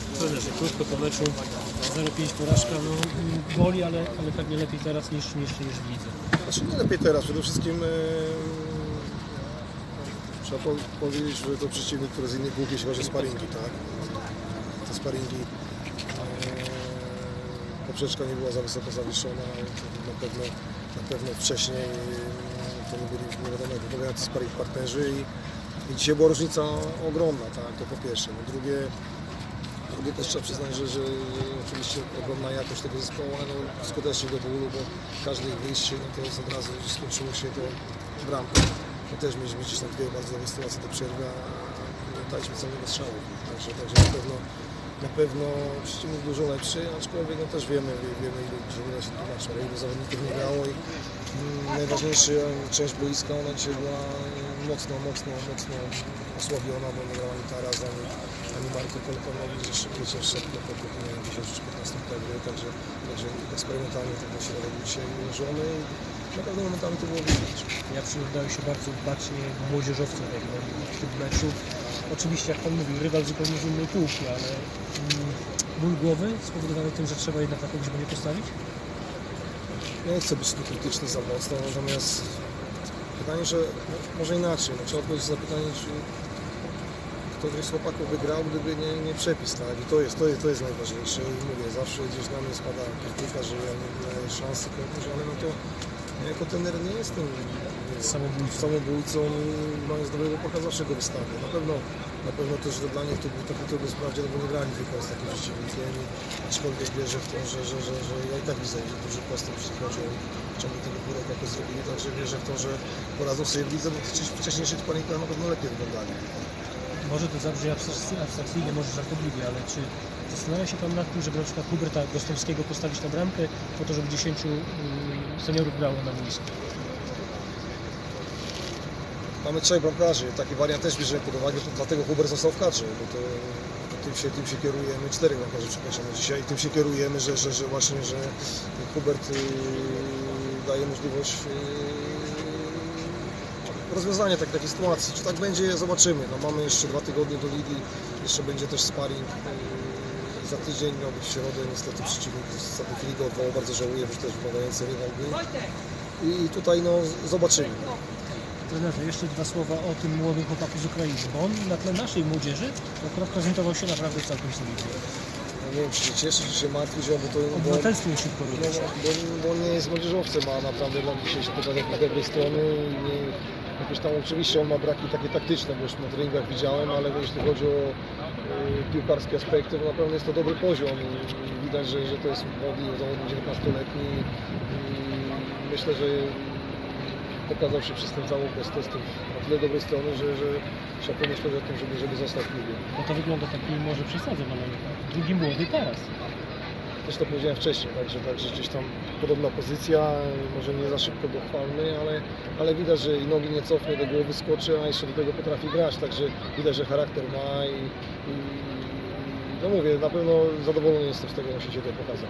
Trenerze, krótko po meczu 0-5 porażka, no boli, ale, ale pewnie lepiej teraz niż, niż, niż w lidze. Znaczy nie lepiej teraz, przede wszystkim e, trzeba po, powiedzieć, że to przeciwnik, który z innych głów, jeśli chodzi o sparingi, tak? Te sparingi e, poprzeczka nie była za wysoko zawieszona, to na pewno, na pewno wcześniej e, to nie byli nie wiadomo jak wyglądający sparing partnerzy i, i dzisiaj była różnica ogromna, tak? To po pierwsze. No drugie, drugie też trzeba przyznać, że, że oczywiście ogromna jakość tego zespołu, ale no, skutecznie do bólu, bo każde ich wyjście no to jest od razu skończyło się to bramką. My też mieliśmy gdzieś tam dwie bardzo dobre sytuacje do przerwy, a nie daliśmy całego strzału. Także, także na pewno na pewno przeciwnik dużo lepszy, aczkolwiek no też wiemy, wie- wiemy ile nie da się tłumaczyć, ale ilu zawodników nie grało i mm, najważniejsza część boiska ona dzisiaj była mm, mocno, mocno, mocno osłabiona, bo nie grał ani Taras, ani, ani Marko Kolkonowicz, że szybciej się wszedł po po nie wiem, 10 czy 15 minutach gry, także, także eksperymentalnie ten środek był dzisiaj ułożony i na pewno momentami to było widać. Ja przyglądałem się bardzo bacznie młodzieżowcom jak w tym meczu. Oczywiście, jak Pan mówił, rywal zupełnie z innej półki, ale mm, ból głowy spowodowany tym, że trzeba jednak na kogoś będzie postawić? Ja nie chcę być tu krytyczny za mocno, natomiast pytanie, że może inaczej, no, trzeba odpowiedzieć na czy któryś z chłopaków wygrał, gdyby nie, nie przepis, tak? I to jest, to jest, to jest najważniejsze. I mówię, zawsze gdzieś na mnie spada krytyka, że ja nie daję szansy ale no to ja jako trener nie jestem Samobójcą. mając dobrego pocha zawsze go wystawię. Na pewno, na pewno też dla nich to był taki trudny sprawdzian, no bo nie grali tylko z takim przeciwnikiem, i aczkolwiek wierzę w to, że, że, że, że ja i tak widzę, że duży postęp, jeśli chodzi o ciągle tego półrocza, jakoś zrobili, także wierzę w to, że poradzą sobie w lidze, bo wcześniejszych sparingach na pewno lepiej wyglądali. Może to zabrzmi abstrak- abstrakcyjnie, może żartobliwie, ale czy zastanawia się Pan nad tym, żeby na przykład Huberta Gostowskiego postawić na bramkę po to, żeby 10 mm, seniorów grało na boisku? Mamy trzech bramkarzy, taki wariant też bierzemy pod uwagę, dlatego Huber został w kadrze, bo to, to tym, się, tym się kierujemy, czterech bramkarzy przepraszam dzisiaj, tym się kierujemy, że, że, że właśnie, że Hubert yy, daje możliwość yy, rozwiązania tak, takiej sytuacji. Czy tak będzie, zobaczymy. No, mamy jeszcze dwa tygodnie do ligi, jeszcze będzie też sparring. Yy, za tydzień miał być w środę, niestety przeciwnik z ostatniej chwili go odwołał, bardzo żałuję, to też wymagający rywal był. I tutaj no, zobaczymy. Trenerze, jeszcze dwa słowa o tym młodym chłopaku z Ukrainy, bo on na tle naszej młodzieży akurat prezentował się naprawdę całkiem solidnie. No, nie wiem, czy się cieszy, czy się martwi, że bo to... Bo, Obywatelstwo mu szybko no, robi. bo, bo nie jest młodzieżowcem, a naprawdę dla mnie się pokazać na dobrej strony i nie, jakieś tam oczywiście on ma braki takie taktyczne, bo już na treningach widziałem, ale jeśli chodzi o y, piłkarskie aspekty, to na pewno jest to dobry poziom i, i widać, że, że to jest młody zawodnik 19-letni i myślę, że pokazał się przez ten cały okres testów na tyle dobrej strony, że, że trzeba pomyśleć o tym, żeby, żeby został w klubie. Bo to wygląda taki, może przesadzę, ale drugi młody teraz. Też to powiedziałem wcześniej, także, także gdzieś tam podobna pozycja, może nie za szybko go chwalmy, ale, ale widać, że i nogi nie cofnie, do głowy skoczy, a jeszcze do tego potrafi grać, także widać, że charakter ma i, i no mówię, na pewno zadowolony jestem z tego, jak się tutaj pokazał.